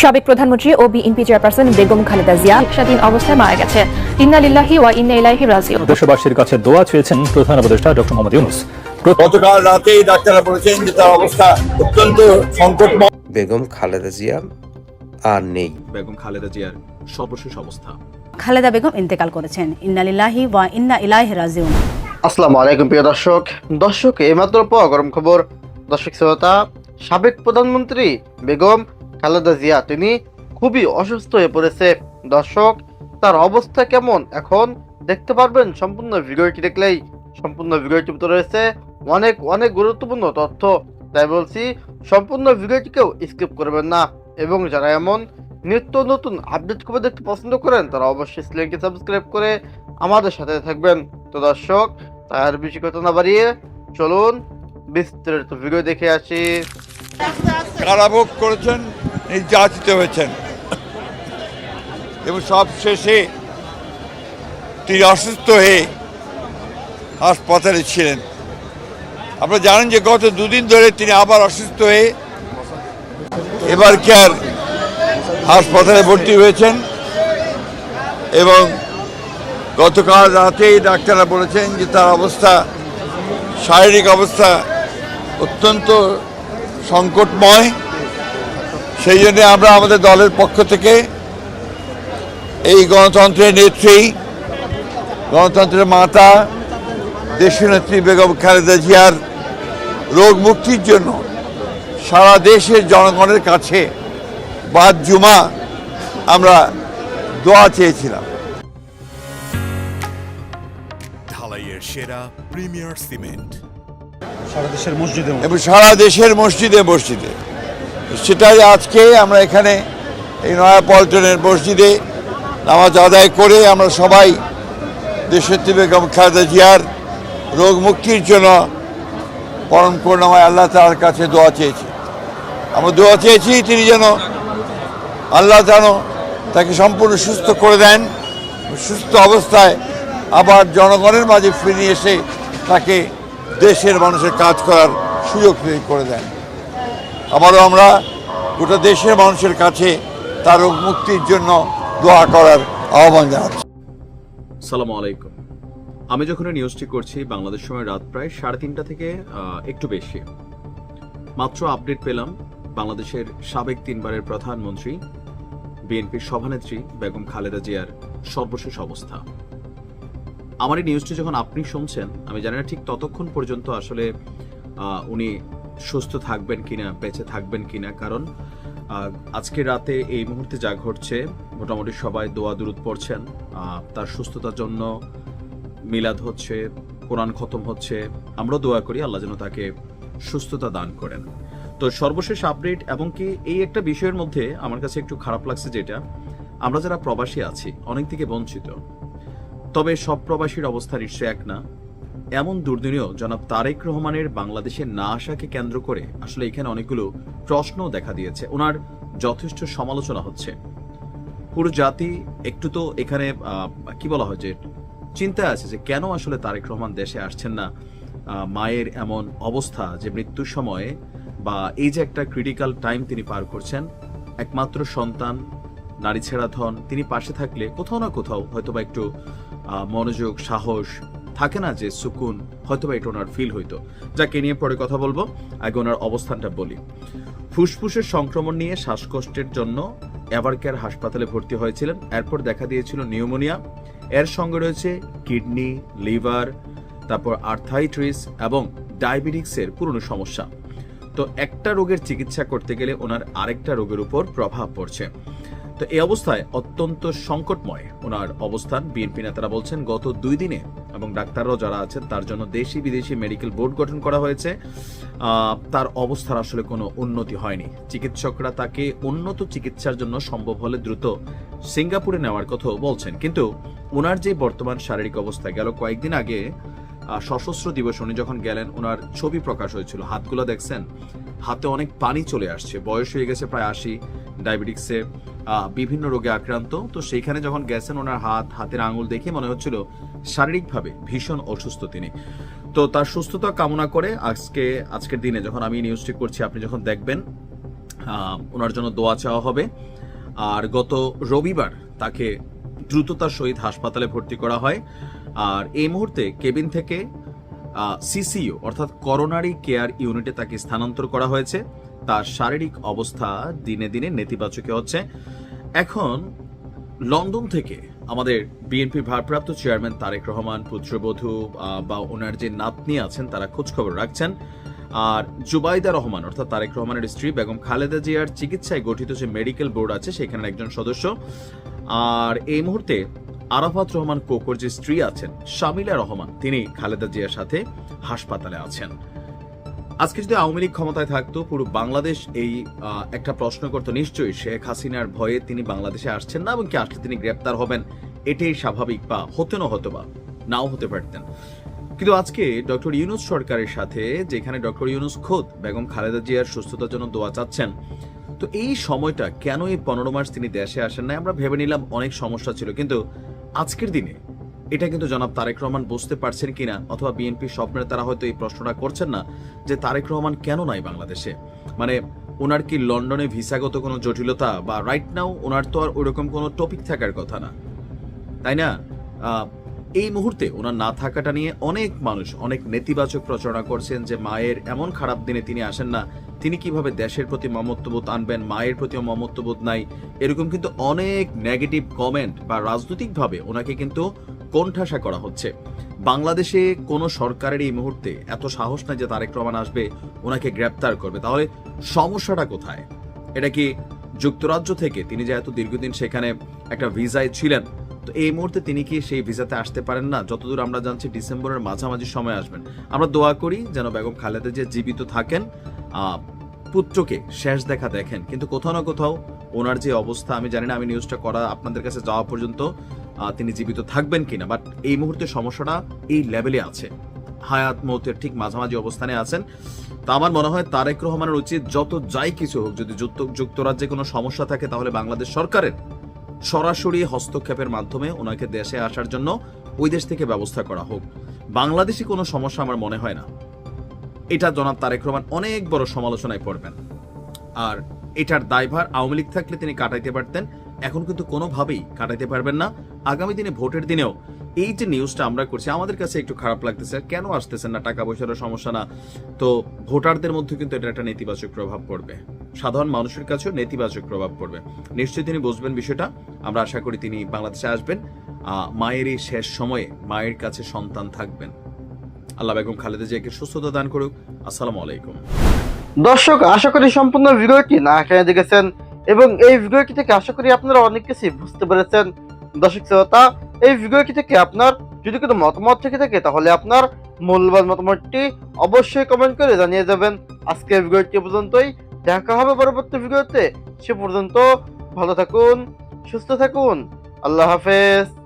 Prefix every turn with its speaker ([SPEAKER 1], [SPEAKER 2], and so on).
[SPEAKER 1] সাবেক প্রধানমন্ত্রী ও বিএনপি চেয়ারপারসন বেগম খালেদা জিয়া স্বাধীন অবস্থায় মারা গেছেন ইন্না লিল্লাহি ওয়া ইন্না ইলাইহি রাজিউন।
[SPEAKER 2] দেশবাসীর কাছে দোয়া চেয়েছেন প্রধান উপদেষ্টা ডক্টর মোহাম্মদ ইউনুস।
[SPEAKER 3] গতকাল রাতেই ডাক্তাররা বলেছেন যে তার অবস্থা অত্যন্ত সংকটময়।
[SPEAKER 4] বেগম খালেদা জিয়া আর নেই।
[SPEAKER 5] বেগম খালেদা জিয়ার সর্বশেষ অবস্থা।
[SPEAKER 6] খালেদা বেগম ইন্তেকাল করেছেন। ইন্নালিল্লাহি ওয়া ইন্না ইলাইহি রাজিউন।
[SPEAKER 7] আসসালামু আলাইকুম প্রিয় দর্শক। দর্শক এইমাত্র পাওয়া গরম খবর। দর্শক শ্রোতা সাবেক প্রধানমন্ত্রী বেগম খালেদা জিয়া, তিনি খুবই অসুস্থ হয়ে পড়েছে। দর্শক, তার অবস্থা কেমন? এখন দেখতে পারবেন সম্পূর্ণ ভিডিওটি দেখলেই সম্পূর্ণ ভিডিওটির ভিতরে রয়েছে অনেক অনেক গুরুত্বপূর্ণ তথ্য। তাই বলছি, সম্পূর্ণ ভিডিওটিকেও স্কিপ করবেন না। এবং যারা এমন নিত্য নতুন আপডেট খবর দেখতে পছন্দ করেন, তারা অবশ্যই চ্যানেলকে সাবস্ক্রাইব করে আমাদের সাথে থাকবেন। তো দর্শক, তার বেশি কথা না বাড়িয়ে চলুন বিস্তারিত ভিডিও দেখে আসি।
[SPEAKER 3] কারাভোগ করেছেন? নির্যাতিত হয়েছেন। এবং সব শেষে তিনি অসুস্থ হয়ে হাসপাতালে ছিলেন। আপনারা জানেন যে গত দুদিন ধরে তিনি আবার অসুস্থ হয়ে এবার কেয়ার হাসপাতালে ভর্তি হয়েছেন এবং গতকাল রাতেই ডাক্তাররা বলেছেন যে তার অবস্থা, শারীরিক অবস্থা অত্যন্ত সংকটময়। সেই জন্য আমরা আমাদের দলের পক্ষ থেকে এই গণতন্ত্রের নেত্রী গণতন্ত্রের মাতা দেশনেত্রী বেগম খালেদা জিয়ার রোগ মুক্তির জন্য সারা দেশের জনগণের কাছে বাদ জুমা আমরা দোয়া চেয়েছিলাম।
[SPEAKER 8] ঢালাইয়ের সেরা প্রিমিয়ার সিমেন্ট।
[SPEAKER 3] এবং সারা দেশের মসজিদে মসজিদে। সেটাই আজকে আমরা এখানে এই নয়া পল্টনের মসজিদে নামাজ আদায় করে আমরা সবাই দেশের বেগম খালেদা জিয়ার রোগ মুক্তির জন্য পরম করুণাময় আল্লাহ তার কাছে দোয়া চেয়েছি। আমরা দোয়া চেয়েছি তিনি যেন আল্লাহ যেন তাকে সম্পূর্ণ সুস্থ করে দেন, সুস্থ অবস্থায় আবার জনগণের মাঝে ফিরে এসে তাকে দেশের মানুষের কাজ করার সুযোগ তৈরি করে দেন। আবারও আমরা গোটা দেশের মানুষের কাছে তার রোগ মুক্তির জন্য দোয়া করার আহ্বান জানাচ্ছি।
[SPEAKER 5] সালাম আলাইকুম। আমি যখন নিউজটি করছি, বাংলাদেশ সময় রাত প্রায় সাড়ে তিনটা থেকে একটু বেশি। মাত্র আপডেট পেলাম বাংলাদেশের সাবেক তিনবারের প্রধানমন্ত্রী, বিএনপির সভানেত্রী বেগম খালেদা জিয়ার সর্বশেষ অবস্থা। আমার এই নিউজটি যখন আপনি শুনছেন, আমি জানি না ঠিক ততক্ষণ পর্যন্ত আসলে উনি সুস্থ থাকবেন কিনা, বেঁচে থাকবেন কিনা, কারণ আজকে রাতে এই মুহূর্তে যা ঘটছে, মোটামুটি সবাই দোয়া দুরুদ পড়ছেন। তার সুস্থতার জন্য মিলাদ হচ্ছে, কোরআন খতম হচ্ছে, আমরা দোয়া করি আল্লাহ যেন তাকে সুস্থতা দান করেন। তো সর্বশেষ আপডেট এবং কি এই একটা বিষয়ের মধ্যে আমার কাছে একটু খারাপ লাগছে যেটা, আমরা যারা প্রবাসী আছি, অনেক দিকে বঞ্চিত। তবে সব প্রবাসীর অবস্থা নিশ্চয় এক না। এমন দুর্দিনেও জনাব তারেক রহমানের বাংলাদেশে না আসাকে কেন্দ্র করে আসলে এখানে অনেকগুলো প্রশ্নও দেখা দিয়েছে। ওনার যথেষ্ট সমালোচনা হচ্ছে। পুরো জাতি একটু তো এখানে কি বলা হয় যে, চিন্তায় আছে যে, কেন আসলে তারেক রহমান দেশে আসছেন না? মায়ের এমন অবস্থা যে, মৃত্যুর সময়ে বা এই যে একটা ক্রিটিক্যাল টাইম তিনি পার করছেন, একমাত্র সন্তান, নারী ছেড়া ধন, তিনি পাশে থাকলে কোথাও না কোথাও হয়তোবা একটু মনোযোগ, সাহস থাকে না যে সুকুন হয়তোবা এটা ওনার ফিল হইতো। যাকে নিয়ে পরে কথা বলব। আগে ওনার অবস্থানটা বলি। ফুসফুসের সংক্রমণ নিয়ে শ্বাসকষ্টের জন্য এভারকেয়ার হাসপাতালে ভর্তি হয়েছিলেন। এরপর দেখা দিয়েছিল নিউমোনিয়া। এর সঙ্গে রয়েছে কিডনি, লিভার, তারপর আর্থাইট্রিস এবং ডায়াবেটিক্সের পুরনো সমস্যা। তো একটা রোগের চিকিৎসা করতে গেলে ওনার আরেকটা রোগের উপর প্রভাব পড়ছে। তো এই অবস্থায় অত্যন্ত সংকটময় ওনার অবস্থান। বিএনপি নেতারা বলছেন, গত দুই দিনে এবং ডাক্তাররাও যারা আছেন, তার জন্য দেশি বিদেশি মেডিকেল বোর্ড গঠন করা হয়েছে। তার অবস্থার আসলে কোনো উন্নতি হয়নি। চিকিৎসকরা তাকে উন্নত চিকিৎসার জন্য সম্ভব হলে দ্রুত সিঙ্গাপুরে নেওয়ার কথাও বলছেন। কিন্তু ওনার যে বর্তমান শারীরিক অবস্থা গেল কয়েকদিন আগে সশস্ত্র দিবস, উনি যখন গেলেন, ওনার ছবি প্রকাশ হয়েছিল। হাতগুলো দেখছেন, হাতে অনেক পানি চলে আসছে। বয়স হয়ে গেছে প্রায় আশি। ডায়াবেটিক্সে বিভিন্ন রোগে আক্রান্ত। তো সেইখানে যখন গেছেন ওনার হাত, হাতের আঙুল দেখে মনে হচ্ছিল শারীরিকভাবে ভীষণ অসুস্থ তিনি। তো তার সুস্থতা কামনা করে আজকে, আজকের দিনে যখন আমি নিউজটি করছি, আপনি যখন দেখবেন ওনার জন্য দোয়া চাওয়া হবে। আর গত রবিবার তাকে দ্রুততার সহিত হাসপাতালে ভর্তি করা হয়। আর এই মুহূর্তে কেবিন থেকে সিসিইউ অর্থাৎ করোনারি কেয়ার ইউনিটে তাকে স্থানান্তর করা হয়েছে। তার শারীরিক অবস্থা দিনে দিনে নেতিবাচক হচ্ছে। এখন লন্ডন থেকে আমাদের বিএনপির ভারপ্রাপ্ত চেয়ারম্যান তারেক রহমান, পুত্রবধূ বা ওনার যে নাতনি আছেন, তারা খোঁজখবর রাখছেন। আর জুবাইদা রহমান, অর্থাৎ তারেক রহমানের স্ত্রী বেগম খালেদা জিয়ার চিকিৎসায় গঠিত যে মেডিকেল বোর্ড আছে, সেখানের একজন সদস্য। আর এই মুহূর্তে আরাফাত রহমান কোকর যে স্ত্রী আছেন, শামিলা রহমান, তিনি খালেদা জিয়ার সাথে হাসপাতালে আছেন। আজকে যদি আওয়ামী লীগ ক্ষমতায় থাকতো, পুরো বাংলাদেশ এই একটা প্রশ্ন করতো। নিশ্চয়ই শেখ হাসিনার ভয়ে তিনি বাংলাদেশে আসছেন না এবং কি আসলে তিনি গ্রেপ্তার হবেন, এটাই স্বাভাবিক বা হতে না হতো বা নাও হতে পারতেন। কিন্তু আজকে ডক্টর ইউনুস সরকারের সাথে, যেখানে ডক্টর ইউনুস খোদ বেগম খালেদা জিয়ার সুস্থতার জন্য দোয়া চাচ্ছেন, তো এই সময়টা কেন এই পনেরো মাস তিনি দেশে আসেন না আমরা ভেবে নিলাম অনেক সমস্যা ছিল, কিন্তু আজকের দিনে এটা কিন্তু জনাব তারেক রহমান বুঝতে পারছেন কিনা অথবা বিএনপি স্বপ্নের তারা হয়তো এই প্রশ্নটা করছেন না যে তারেক রহমান কেন নাই বাংলাদেশে? মানে ওনার কি লন্ডনে ভিসাগত কোনো জটিলতা বা রাইট নাও ওনার তো আর ওরকম কোনো টপিক থাকার কথা না। তাই না? এই মুহূর্তে ওনার না থাকাটা নিয়ে অনেক মানুষ অনেক নেতিবাচক প্রচারণা করছেন যে মায়ের এমন খারাপ দিনে তিনি আসেন না। তিনি কীভাবে দেশের প্রতি মমত্ববোধ আনবেন, মায়ের প্রতিও মমত্ববোধ নাই, এরকম কিন্তু অনেক নেগেটিভ কমেন্ট বা রাজনৈতিকভাবে ওনাকে কিন্তু কোণঠাসা করা হচ্ছে। বাংলাদেশে কোনো সরকারের এই মুহূর্তে এত সাহস নাই যে তারেক রহমান আসবে, ওনাকে গ্রেপ্তার করবে। তাহলে সমস্যাটা কোথায়? এটা কি যুক্তরাজ্য থেকে? তিনি যে এত দীর্ঘদিন সেখানে একটা ভিসায় ছিলেন, তো এই মুহূর্তে তিনি কি সেই ভিসাতে আসতে পারেন না? যতদূর আমরা জানছি ডিসেম্বরের মাঝামাঝি সময় আসবেন। আমরা দোয়া করি যেন বেগম খালেদা যে জীবিত থাকেন পুত্রকে শেষ দেখা দেখেন। কিন্তু কোথাও না কোথাও ওনার যে অবস্থা, আমি জানি না, আমি নিউজটা করা আপনাদের কাছে যাওয়া পর্যন্ত তিনি জীবিত থাকবেন কিনা বাট এই মুহূর্তে সমস্যাটা এই লেভেলে আছে। হায়াত মৌতের ঠিক মাঝামাঝি অবস্থানে আছেন। তা আমার মনে হয় তারেক রহমানের উচিত যত যাই কিছু হোক, যদি যুক্ত- যুক্তরাজ্যে কোনো সমস্যা থাকে, তাহলে বাংলাদেশ সরকারের সরাসরি হস্তক্ষেপের মাধ্যমে ওনাকে দেশে আসার জন্য ওই দেশ থেকে ব্যবস্থা করা হোক। বাংলাদেশি কোনো সমস্যা আমার মনে হয় না। এটা জনাব তারেক রহমান অনেক বড় সমালোচনায় পড়বেন। আর এটার দায়ভার আওয়ামী লীগ থাকলে তিনি কাটাইতে পারতেন, এখন কিন্তু কোনোভাবেই কাটাইতে পারবেন না। আগামী দিনে ভোটের দিনেও এই যে নিউজটা আমরা করছি, আমাদের কাছে একটু খারাপ লাগতেছে। কেন আসতেছেন না? টাকা পয়সার সমস্যা না। তো ভোটারদের মধ্যে কিন্তু এটা একটা নেতিবাচক প্রভাব পড়বে। সাধারণ মানুষের কাছেও নেতিবাচক প্রভাব পড়বে। নিশ্চয়ই তিনি বুঝবেন বিষয়টা। আমরা আশা করি তিনি বাংলাদেশে আসবেন। মায়ের এই শেষ সময়ে মায়ের কাছে সন্তান থাকবেন। আল্লাহ বেগম খালেদা জিয়াকে সুস্থতা দান করুক। আসসালামু আলাইকুম।
[SPEAKER 7] দর্শক, আশা করি সম্পূর্ণ ভিডিওটি না এখানে দেখেছেন এবং এই ভিডিওটি থেকে আশা করি আপনারা অনেক কিছু বুঝতে পেরেছেন। দর্শক শ্রোতা, এই ভিডিওটি থেকে আপনার? যদি কোনো মতামত থেকে থাকে, তাহলে আপনার মূল্যবান মতামতটি অবশ্যই কমেন্ট করে জানিয়ে যাবেন আজকে ভিডিওটি পর্যন্তই। দেখা হবে পরবর্তী ভিডিওতে সে পর্যন্ত ভালো থাকুন, সুস্থ থাকুন। আল্লাহ হাফেজ।